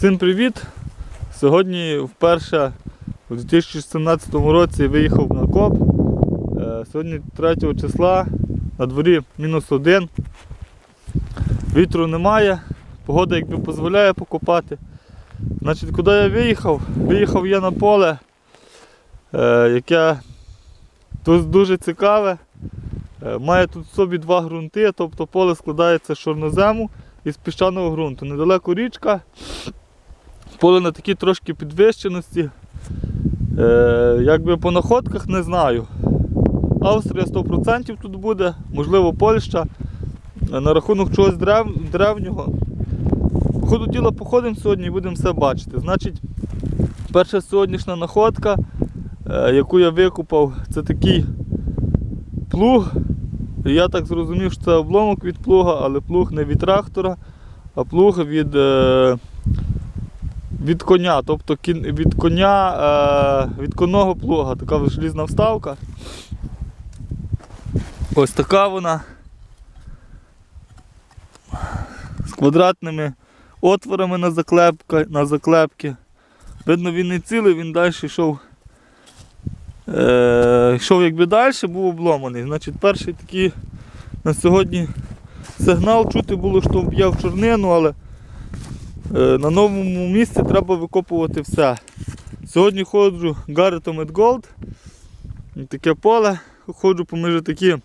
Всім привіт! Сьогодні вперше у 2017 році виїхав на коп. Е, Сьогодні 3 числа, на дворі мінус один. Вітру немає, погода якби дозволяє покопати. Значить, куди я виїхав? Виїхав я на поле, е, яке тут дуже цікаве. Е, Має тут в собі два ґрунти, тобто поле складається з чорнозему і з піщаного ґрунту. Недалеко річка, поле на такій трошки підвищеності. Е, якби по находках не знаю. Австрія 100% тут буде, можливо, Польща. Е, На рахунок чогось древ... древнього. Ходу діла походимо сьогодні і будемо все бачити. Значить, перша сьогоднішня находка, е, яку я викупав, це такий плуг. Я так зрозумів, що це обломок від плуга, але плуг не від трактора, а плуг від, е, від коня, тобто від коня, е, від конного плуга, така желізна вставка. Ось така вона. З квадратними отворами на, заклепка, на заклепки. Видно, він не цілий, він далі йшов. Е, йшов якби далі, був обломаний. Значить, перший такий на сьогодні сигнал чути було, що б'є в чорнину, але на новому місці треба викопувати все. Сьогодні ходжу Гарретом Gold. Таке поле, ходжу поміж такі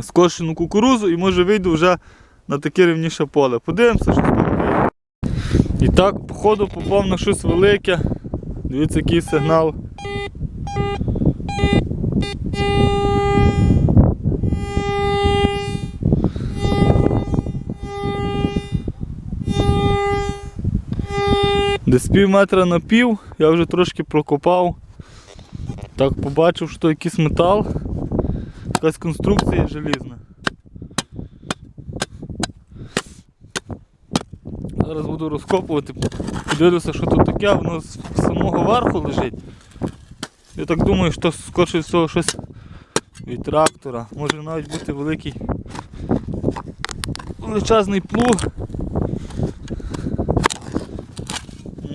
скошену кукурузу і може вийду вже на таке рівніше поле. Подивимося, що з. І так, походу попав на щось велике. Дивіться, який сигнал. Десь пів метра на пів, я вже трошки прокопав. Так побачив, що якийсь метал, якась конструкція желізна. Зараз буду розкопувати, подивлюся, що тут таке, воно з самого верху лежить. Я так думаю, що скорше всього щось від трактора. Може навіть бути великий величезний плуг.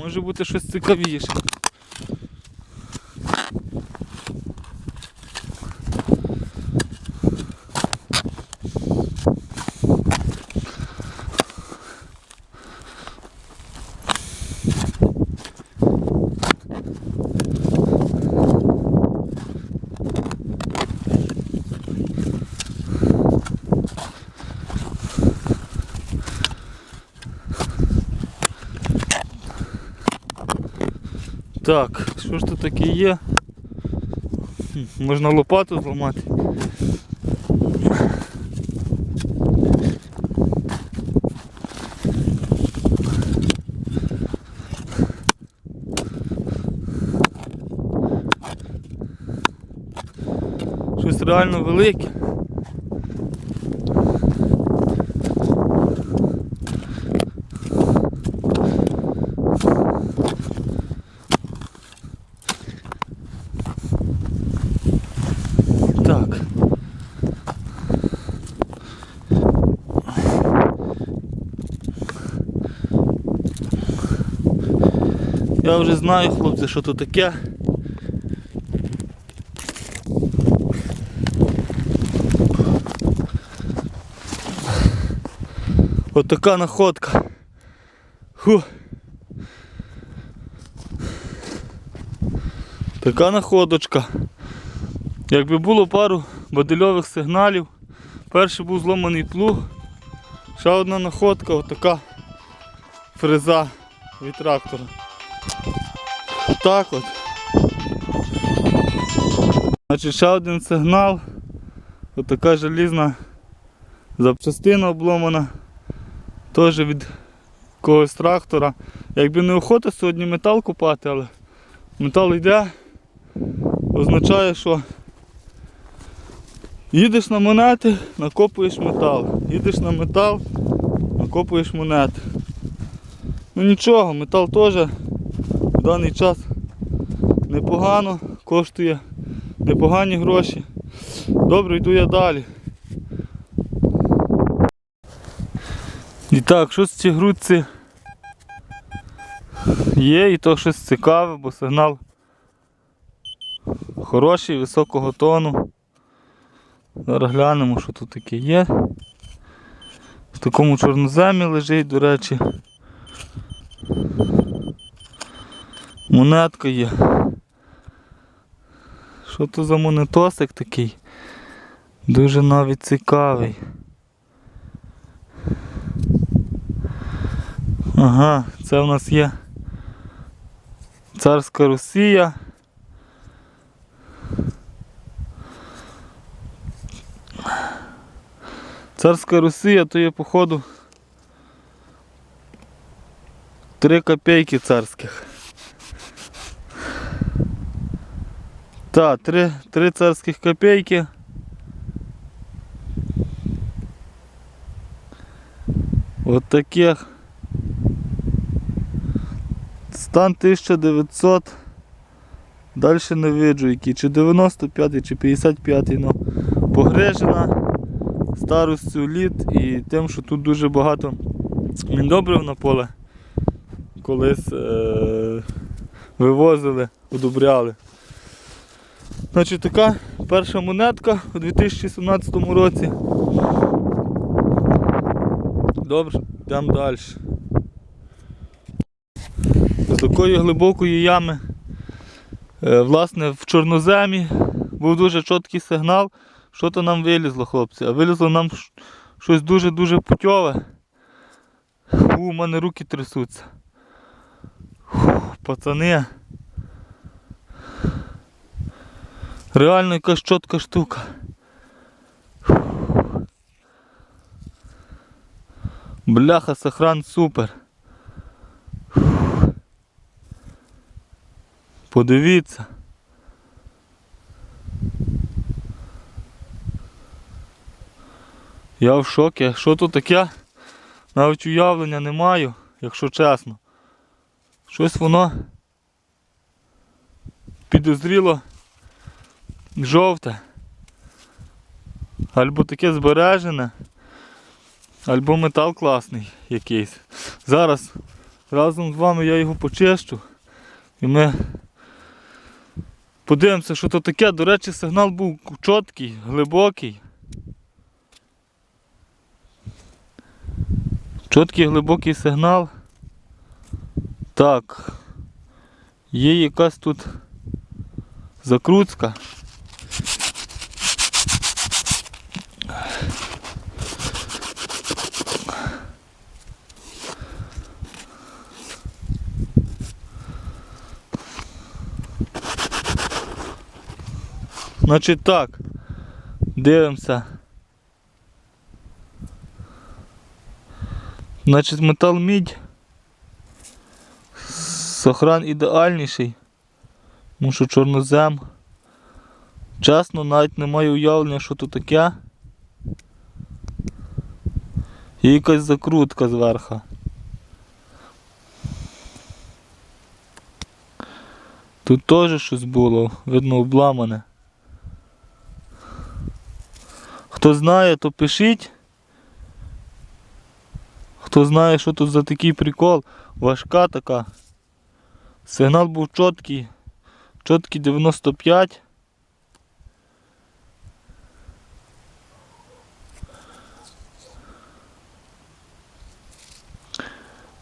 Може бути щось цікавіше. Так, що ж тут таке є? Можна лопату зламати. Щось реально велике. Так. Я вже знаю, хлопці, що тут таке. От находка. Фу. Така находочка. Якби було пару бодильових сигналів, перший був зломаний плуг, ще одна находка, отака фреза від трактора. Отак от. Значить, ще один сигнал, отака желізна запчастина обломана, теж від когось трактора. Якби не охота сьогодні метал купати, але метал йде, означає, що Їдеш на монети, накопуєш метал. Їдеш на метал, накопуєш монети. Ну нічого, метал теж даний час непогано, коштує непогані гроші. Добре, йду я далі. І так, що з ці грудці Є і то щось цікаве, бо сигнал хороший, високого тону. Зараз глянемо, що тут таке є. В такому чорноземі лежить, до речі. Монетка є. Що то за монетосик такий? Дуже навіть цікавий. Ага, це в нас є царська Росія. Царська Росія то є, походу, три копейки царських. Так, три, три царських копейки. От таких. Стан 1900. Далі не виджу який, чи 95 чи 55 ну погрежена старостю літ і тим, що тут дуже багато міндобрив на поле колись е- вивозили, удобряли. Значить така перша монетка у 2017 році. Добре, йдемо далі. З такої глибокої ями, е, власне, в чорноземі був дуже чіткий сигнал, що то нам вилізло, хлопці. А вилізло нам щось дуже-дуже путьове. У, мене руки трясуться. Фух, пацани. Реально якась чітка штука. Бляха, сохран супер. Подивіться. Я в шокі. Що тут таке? Навіть уявлення не маю, якщо чесно. Щось воно підозріло жовте. Або таке збережене, або метал класний якийсь. Зараз разом з вами я його почищу і ми подивимося, що то таке. До речі, сигнал був чіткий, глибокий. Чіткий глибокий сигнал. Так. Є якась тут закрутка. Значить так, дивимося. Значить метал мідь. Сохран ідеальніший. Тому що чорнозем. Чесно, навіть немає уявлення, що тут таке. Є якась закрутка зверху. Тут теж щось було, видно обламане. Хто знає, то пишіть. Хто знає, що тут за такий прикол, важка така. Сигнал був чіткий. Чіткий 95.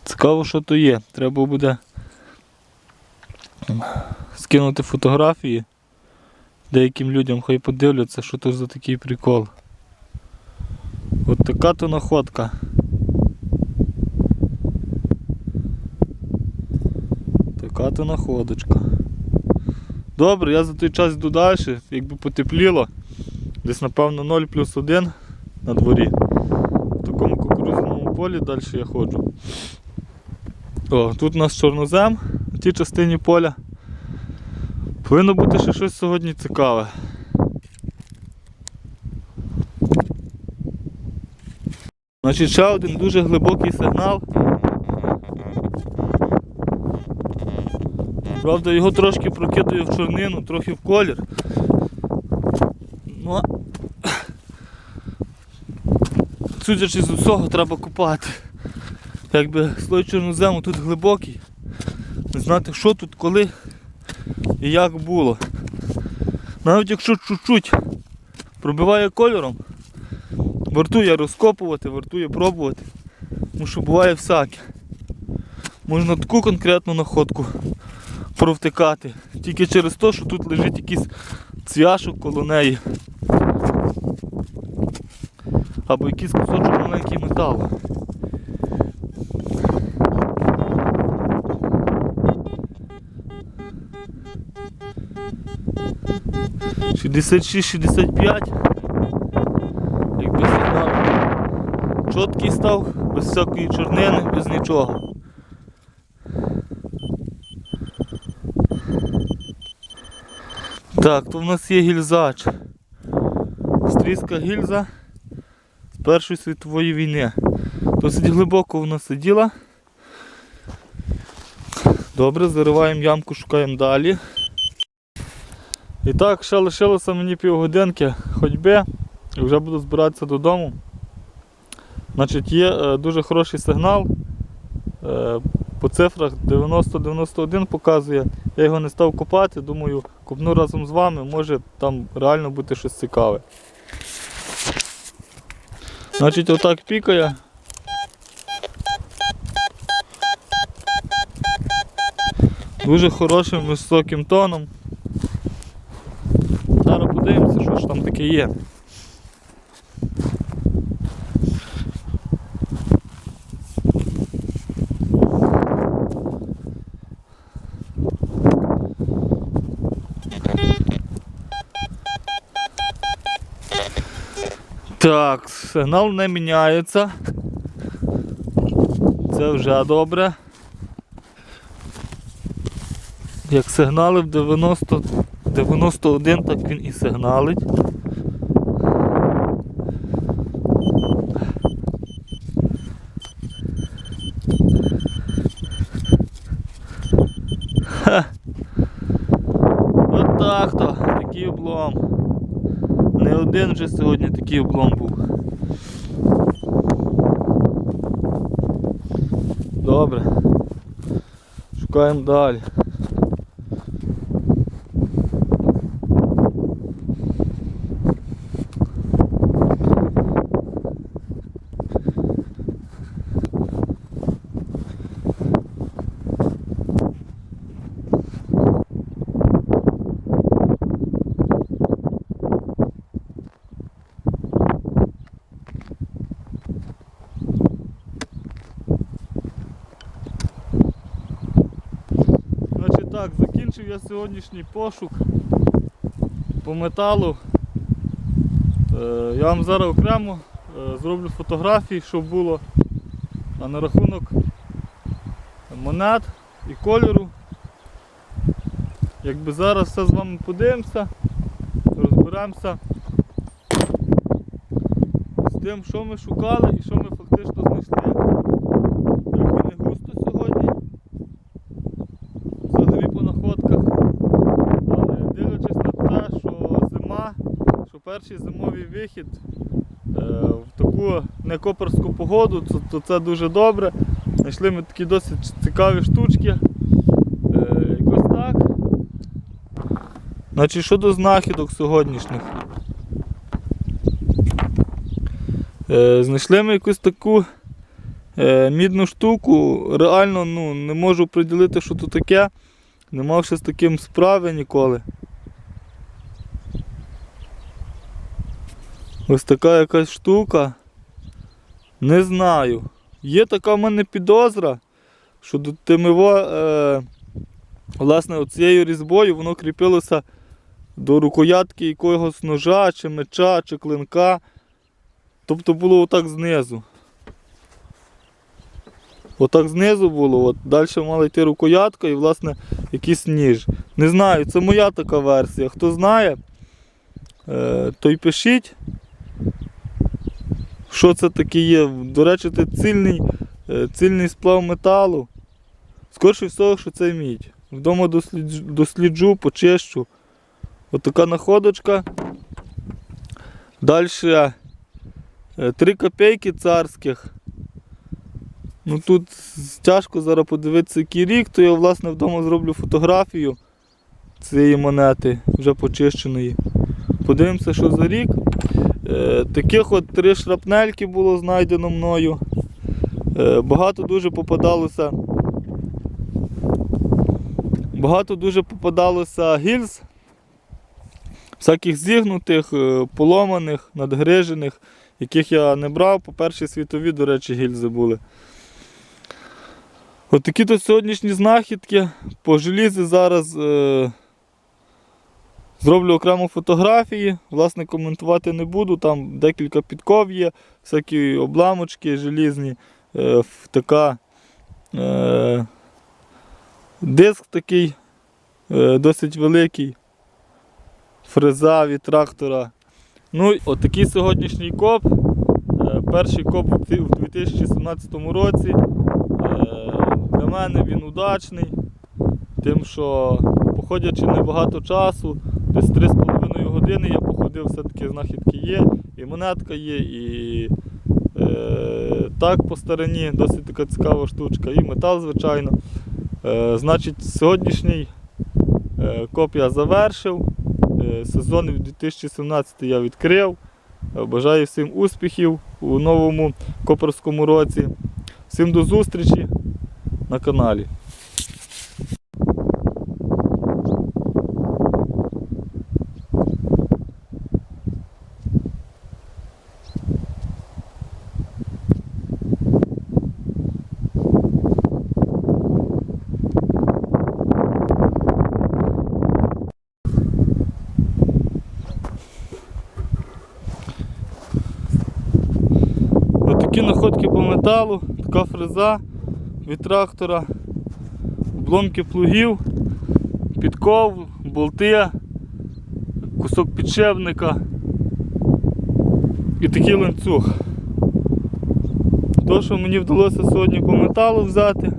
Цікаво, що то є. Треба буде скинути фотографії деяким людям, хай подивляться, що то за такий прикол. Така то находка. Така то находочка. Добре, я за той час йду далі, якби потепліло. Десь напевно 0 плюс 1 на дворі. В такому кукурудзяному полі далі я ходжу. О, тут у нас чорнозем в тій частині поля. Повинно бути ще щось сьогодні цікаве. Значить, ще один дуже глибокий сигнал. Правда, його трошки прокидаю в чорнину, трохи в колір. Ну, судячи з усього, треба купати. Якби слой чорнозему тут глибокий, не знати, що тут, коли і як було. Навіть якщо чуть-чуть пробиває кольором, Вартує розкопувати, вартує пробувати. Тому що буває всяке. Можна таку конкретну находку провтикати. Тільки через те, що тут лежить якийсь цвяшок коло неї. Або якийсь кусочок маленький метал. Шістдесят 65 чіткий став, без всякої чорнини, без нічого. Так, то в нас є гільзач. Стрізка гільза з Першої світової війни. Досить глибоко вона сиділа. Добре, зариваємо ямку, шукаємо далі. І так, ще лишилося мені півгодинки ходьби і вже буду збиратися додому. Значить, є е, дуже хороший сигнал. Е, по цифрах 90-91 показує. Я його не став копати, думаю, копну разом з вами, може там реально бути щось цікаве. Значить, отак пікає. Дуже хорошим високим тоном. Зараз подивимося, що ж там таке є. Так, сигнал не міняється. Це вже добре. Як сигналив 90, 91, так він і сигналить. Ха. От так то, такий облом. Не один вже сьогодні такий облом був. Добре. Шукаємо далі. Значить так, закінчив я сьогоднішній пошук по металу. Е, Я вам зараз окремо е, зроблю фотографії, щоб було а на рахунок монет і кольору. Якби зараз все з вами подивимося, розберемося з тим, що ми шукали і що ми фактично знайшли. Якби не густо сьогодні взагалі по находках. Але дивлячись на те, що зима, що перший зимовий вихід е, в таку некоперську погоду, то, то це дуже добре. Знайшли ми такі досить цікаві штучки. Е, якось так. Значить, щодо знахідок сьогоднішніх. Е, знайшли ми якусь таку мідну штуку. Реально ну, не можу приділити, що тут таке. Не мав ще з таким справи ніколи. Ось така якась штука. Не знаю. Є така в мене підозра, що до тимиво, е, власне, оцією різьбою воно кріпилося до рукоятки якогось ножа, чи меча, чи клинка. Тобто було отак знизу. Отак знизу було, от далі мала йти рукоятка і власне якийсь ніж. Не знаю, це моя така версія. Хто знає, е, той пишіть, що це таке є. До речі, це цільний, е, цільний сплав металу. Скорше всього, що це мідь. Вдома досліджу, досліджу почищу. От така находочка. Далі 3 копійки царських. Ну тут тяжко зараз подивитися, який рік, то я власне вдома зроблю фотографію цієї монети, вже почищеної. Подивимося, що за рік. Е, таких от три шрапнельки було знайдено мною. Е, багато дуже попадалося. Багато дуже попадалося гільз, всяких зігнутих, е, поломаних, надгрижених, яких я не брав. По першій світові, до речі, гільзи були. От такі то сьогоднішні знахідки. По желізі зараз зроблю окремо фотографії. Власне, коментувати не буду. Там декілька підков є, всякі обламочки желізні, е, така е, диск такий е, досить великий, фреза від трактора. Ну, отакий сьогоднішній коп. Перший коп у 2017 році. Для мене він удачний, тим, що походячи небагато часу, десь 3,5 години я походив, все-таки знахідки є, і монетка є, і е, так по стороні, досить така цікава штучка, і метал, звичайно. Е, значить, сьогоднішній е, коп я завершив. Е, сезон 2017 я відкрив. Е, Бажаю всім успіхів у новому копарському році. Всім до зустрічі на каналі. Отакі находки по металу, така фреза від трактора, обломки плугів, підков, болти, кусок підшипника і такий ланцюг. То, що мені вдалося сьогодні по металу взяти,